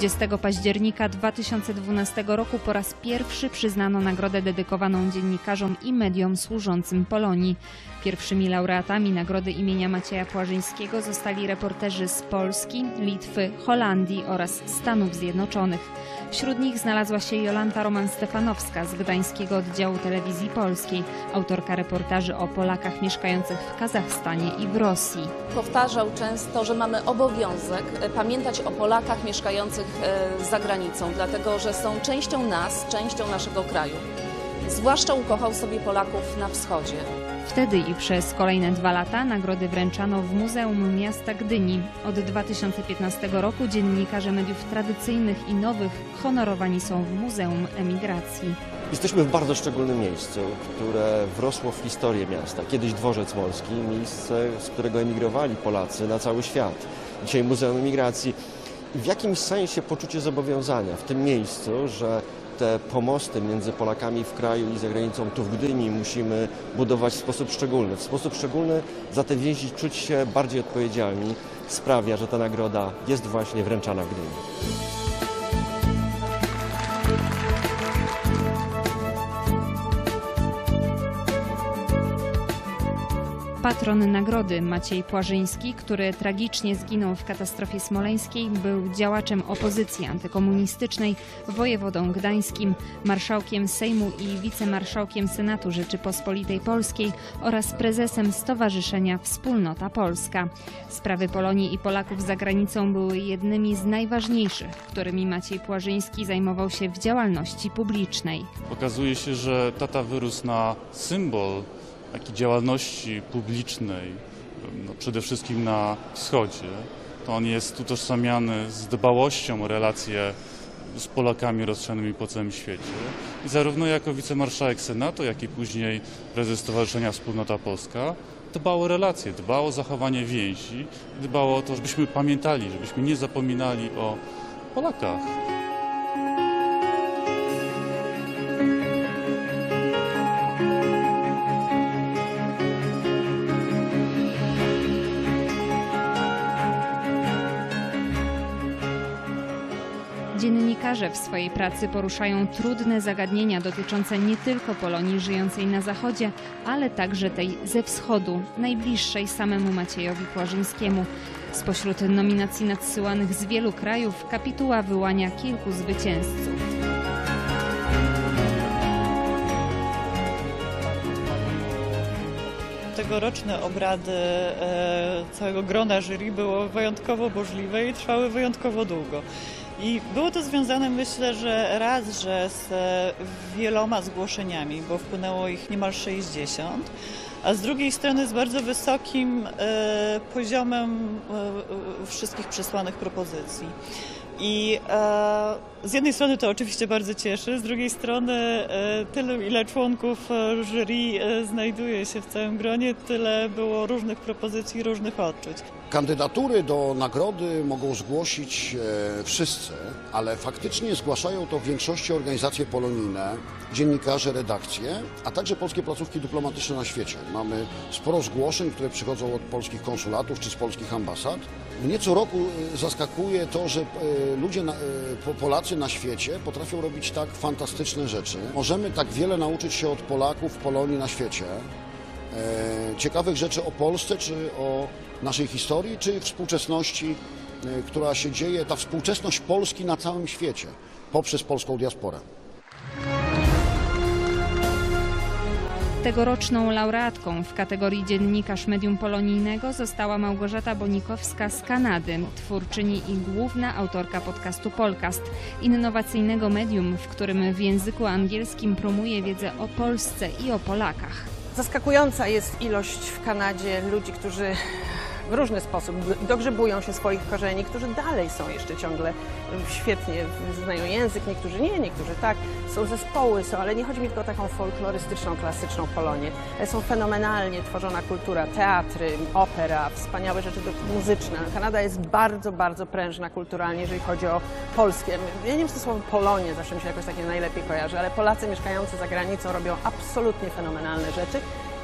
20 października 2012 roku po raz pierwszy przyznano nagrodę dedykowaną dziennikarzom i mediom służącym Polonii. Pierwszymi laureatami nagrody imienia Macieja Płażyńskiego zostali reporterzy z Polski, Litwy, Holandii oraz Stanów Zjednoczonych. Wśród nich znalazła się Jolanta Roman-Stefanowska z gdańskiego oddziału telewizji polskiej, autorka reportaży o Polakach mieszkających w Kazachstanie i w Rosji. Powtarzał często, że mamy obowiązek e, pamiętać o Polakach mieszkających za granicą, dlatego że są częścią nas, częścią naszego kraju. Zwłaszcza ukochał sobie Polaków na wschodzie. Wtedy i przez kolejne dwa lata nagrody wręczano w Muzeum Miasta Gdyni. Od 2015 roku dziennikarze mediów tradycyjnych i nowych honorowani są w Muzeum Emigracji. Jesteśmy w bardzo szczególnym miejscu, które wrosło w historię miasta. Kiedyś dworzec morski, miejsce, z którego emigrowali Polacy na cały świat. Dzisiaj Muzeum Emigracji. W jakimś sensie poczucie zobowiązania w tym miejscu, że te pomosty między Polakami w kraju i za granicą tu w Gdyni musimy budować w sposób szczególny. W sposób szczególny za te więzi czuć się bardziej odpowiedzialni sprawia, że ta nagroda jest właśnie wręczana w Gdyni. Patron nagrody Maciej Płażyński, który tragicznie zginął w katastrofie smoleńskiej, był działaczem opozycji antykomunistycznej, wojewodą gdańskim, marszałkiem Sejmu i wicemarszałkiem Senatu Rzeczypospolitej Polskiej oraz prezesem Stowarzyszenia Wspólnota Polska. Sprawy Polonii i Polaków za granicą były jednymi z najważniejszych, którymi Maciej Płażyński zajmował się w działalności publicznej. Okazuje się, że tata wyrósł na symbol takiej działalności publicznej, no przede wszystkim na wschodzie. To on jest utożsamiany z dbałością o relacje z Polakami rozsianymi po całym świecie. I zarówno jako wicemarszałek Senatu, jak i później prezes Stowarzyszenia Wspólnota Polska dbał o relacje, dbał o zachowanie więzi, dbał o to, żebyśmy pamiętali, żebyśmy nie zapominali o Polakach. Dziennikarze w swojej pracy poruszają trudne zagadnienia dotyczące nie tylko Polonii żyjącej na zachodzie, ale także tej ze wschodu, najbliższej samemu Maciejowi Płażyńskiemu. Spośród nominacji nadsyłanych z wielu krajów kapituła wyłania kilku zwycięzców. Tegoroczne obrady e, całego grona jury było wyjątkowo burzliwe i trwały wyjątkowo długo. I było to związane, myślę, że raz, że z e, wieloma zgłoszeniami, bo wpłynęło ich niemal 60, a z drugiej strony z bardzo wysokim e, poziomem e, wszystkich przesłanych propozycji. I e, z jednej strony to oczywiście bardzo cieszy, z drugiej strony e, tyle ile członków e, jury e, znajduje się w całym gronie, tyle było różnych propozycji, różnych odczuć. Kandydatury do nagrody mogą zgłosić e, wszyscy, ale faktycznie zgłaszają to w większości organizacje polonijne, dziennikarze, redakcje, a także polskie placówki dyplomatyczne na świecie. Mamy sporo zgłoszeń, które przychodzą od polskich konsulatów czy z polskich ambasad. Mnie co roku e, zaskakuje to, że e, ludzie, e, po- Polacy na świecie potrafią robić tak fantastyczne rzeczy. Możemy tak wiele nauczyć się od Polaków Polonii na świecie ciekawych rzeczy o Polsce, czy o naszej historii, czy współczesności, która się dzieje, ta współczesność Polski na całym świecie poprzez polską diasporę. Tegoroczną laureatką w kategorii dziennikarz medium polonijnego została Małgorzata Bonikowska z Kanady, twórczyni i główna autorka podcastu Polcast, innowacyjnego medium, w którym w języku angielskim promuje wiedzę o Polsce i o Polakach. Zaskakująca jest ilość w Kanadzie ludzi, którzy w różny sposób dogrzebują się swoich korzeni, którzy dalej są jeszcze ciągle świetnie znają język, niektórzy nie, niektórzy tak. Są zespoły, są, ale nie chodzi mi tylko o taką folklorystyczną, klasyczną Polonię. Są fenomenalnie tworzona kultura, teatry, opera, wspaniałe rzeczy muzyczne. Kanada jest bardzo, bardzo prężna kulturalnie, jeżeli chodzi o polskie. Ja nie wiem, czy to słowo Polonie zawsze mi się jakoś takie najlepiej kojarzy, ale Polacy mieszkający za granicą robią absolutnie fenomenalne rzeczy.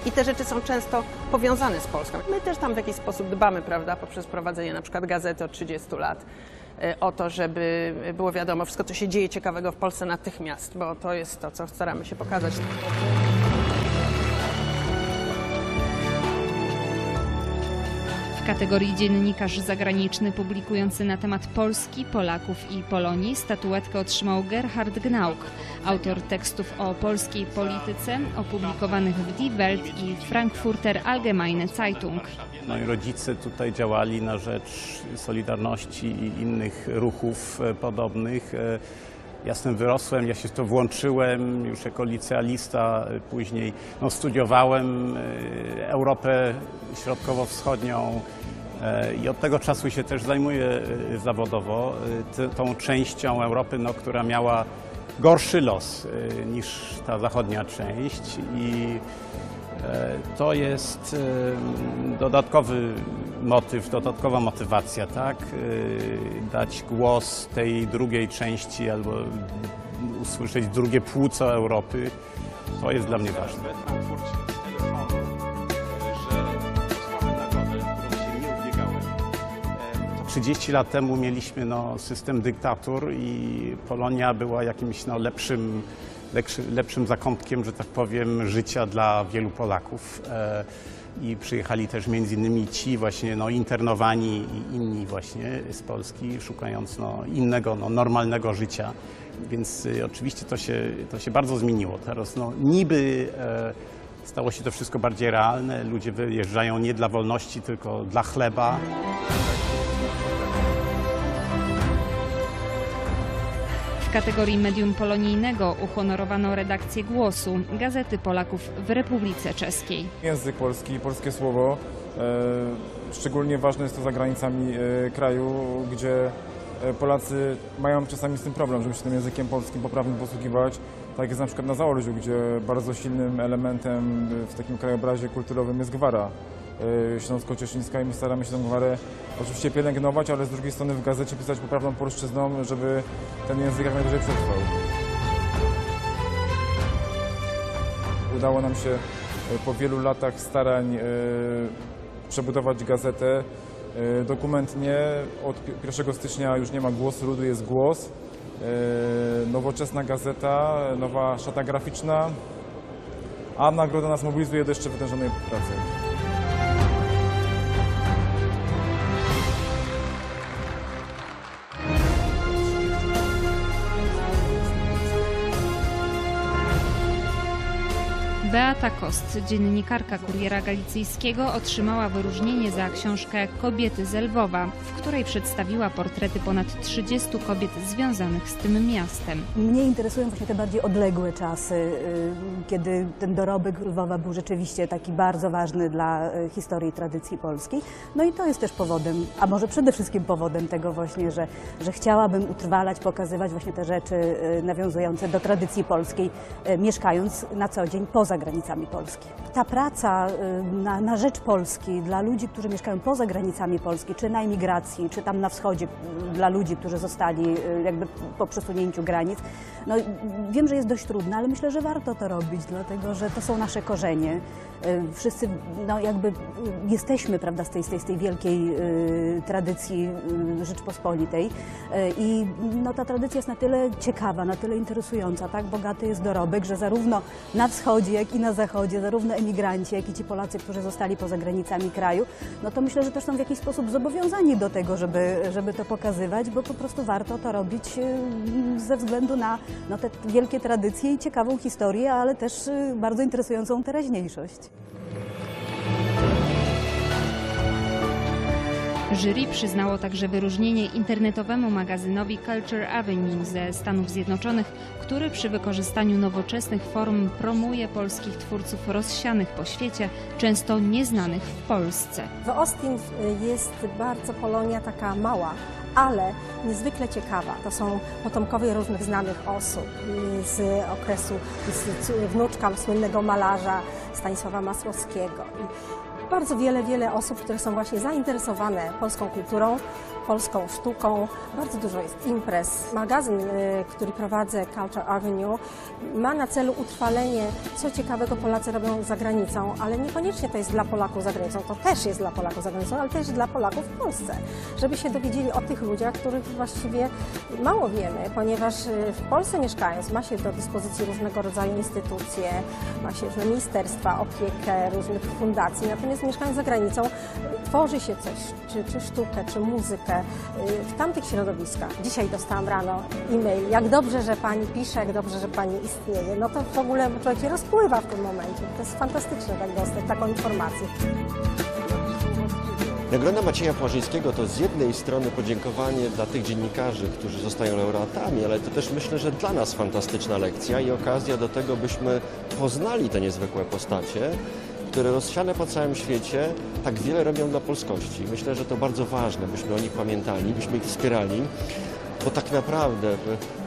I te rzeczy są często powiązane z Polską. My też tam w jakiś sposób dbamy, prawda, poprzez prowadzenie na przykład gazety od 30 lat. e, o to, żeby było wiadomo wszystko, co się dzieje ciekawego w Polsce natychmiast, bo to jest to, co staramy się pokazać. W kategorii dziennikarz zagraniczny publikujący na temat Polski, Polaków i Polonii statuetkę otrzymał Gerhard Gnauk, autor tekstów o polskiej polityce opublikowanych w Die Welt i Frankfurter Allgemeine Zeitung. Moi rodzice tutaj działali na rzecz Solidarności i innych ruchów e, podobnych. Ja z tym wyrosłem, ja się w to włączyłem już jako licealista, e, później no, studiowałem e, Europę Środkowo-Wschodnią e, i od tego czasu się też zajmuję zawodowo tą częścią Europy, no, która miała gorszy los niż ta zachodnia część i To jest e, dodatkowy motyw, dodatkowa motywacja, tak? E, Dać głos tej drugiej części albo usłyszeć drugie płuco Europy. To jest dla mnie ważne. E, 30 lat temu mieliśmy no, system dyktatur i Polonia była jakimś no, lepszym, lepszy, lepszym zakątkiem, że tak powiem, życia dla wielu Polaków. E, I przyjechali też między innymi ci właśnie no, internowani i inni właśnie z Polski, szukając no, innego, no, normalnego życia. Więc y, oczywiście to się, to się bardzo zmieniło. Teraz no, niby e, stało się to wszystko bardziej realne. Ludzie wyjeżdżają nie dla wolności, tylko dla chleba. Kategorii medium polonijnego uhonorowano redakcję Głosu, Gazety Polaków w Republice Czeskiej. Język polski, polskie słowo. E, szczególnie ważne jest to za granicami e, kraju, gdzie e, Polacy mają czasami z tym problem, żeby się tym językiem polskim poprawnie posługiwać. Tak jest na przykład na Zaolziu, gdzie bardzo silnym elementem w takim krajobrazie kulturowym jest gwara śląsko-cieszyńska i my staramy się tę gwarę oczywiście pielęgnować, ale z drugiej strony w gazecie pisać poprawną polszczyzną, żeby ten język jak najdłużej przetrwał. Udało nam się e, po wielu latach starań e, przebudować gazetę dokumentnie. Od pi- 1 stycznia już nie ma głosu ludu, jest głos. Nowoczesna gazeta, nowa szata graficzna, a nagroda nas mobilizuje do jeszcze wytężonej pracy. Beata Kost, dziennikarka Kuriera Galicyjskiego, otrzymała wyróżnienie za książkę Kobiety z Lwowa, w której przedstawiła portrety ponad 30 kobiet związanych z tym miastem. Mnie interesują właśnie te bardziej odległe czasy, y, kiedy ten dorobek Lwowa był rzeczywiście taki bardzo ważny dla y, historii i tradycji polskiej. No i to jest też powodem, a może przede wszystkim powodem tego właśnie, że, że chciałabym utrwalać, pokazywać właśnie te rzeczy y, nawiązujące do tradycji polskiej, mieszkając na co dzień poza granicami Polski. Ta praca y, na, na rzecz Polski dla ludzi, którzy mieszkają poza granicami Polski, czy na emigracji, czy tam na wschodzie, y, dla ludzi, którzy zostali y, jakby po przesunięciu granic, no wiem, że jest dość trudne, ale myślę, że warto to robić, dlatego że to są nasze korzenie. Y, Wszyscy no, jakby jesteśmy prawda, z, tej, z, tej, z tej wielkiej y, tradycji y, Rzeczpospolitej i no, ta tradycja jest na tyle ciekawa, na tyle interesująca, tak bogaty jest dorobek, że zarówno na wschodzie, jak i na zachodzie, zarówno emigranci, jak i ci Polacy, którzy zostali poza granicami kraju, no to myślę, że też są w jakiś sposób zobowiązani do tego, żeby, żeby to pokazywać, bo po prostu warto to robić ze względu na no, te wielkie tradycje i ciekawą historię, ale też bardzo interesującą teraźniejszość. Jury przyznało także wyróżnienie internetowemu magazynowi Culture Avenue ze Stanów Zjednoczonych, który przy wykorzystaniu nowoczesnych form promuje polskich twórców rozsianych po świecie, często nieznanych w Polsce. W Austin jest bardzo Polonia taka mała, ale niezwykle ciekawa. To są potomkowie różnych znanych osób z okresu, z wnuczka słynnego malarza Stanisława Masłowskiego. Bardzo wiele, wiele osób, które są właśnie zainteresowane polską kulturą, polską sztuką. Bardzo dużo jest imprez. Magazyn, y, który prowadzę, Culture Avenue, ma na celu utrwalenie, co ciekawego Polacy robią za granicą, ale niekoniecznie to jest dla Polaków za granicą, to też jest dla Polaków za granicą, ale też dla Polaków w Polsce, żeby się dowiedzieli o tych ludziach, których właściwie mało wiemy, ponieważ y, w Polsce mieszkając ma się do dyspozycji różnego rodzaju instytucje, ma się różne ministerstwa, opiekę różnych fundacji, natomiast mieszkając za granicą tworzy się coś, czy, czy sztukę, czy muzykę y, w tamtych środowiskach. Dzisiaj dostałam rano e-mail, jak dobrze, że Pani pisze, jak dobrze, że Pani istnieje. No to w ogóle człowiek się rozpływa w tym momencie. To jest fantastyczne tak dostać taką informację. Nagroda Macieja Płażyńskiego to z jednej strony podziękowanie dla tych dziennikarzy, którzy zostają laureatami, ale to też myślę, że dla nas fantastyczna lekcja i okazja do tego, byśmy poznali te niezwykłe postacie, które rozsiane po całym świecie tak wiele robią dla polskości. Myślę, że to bardzo ważne, byśmy o nich pamiętali, byśmy ich wspierali, bo tak naprawdę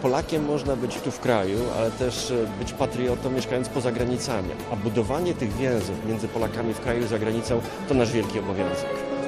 Polakiem można być tu w kraju, ale też e, być patriotą mieszkając poza granicami. A budowanie tych więzów między Polakami w kraju i za granicą to nasz wielki obowiązek.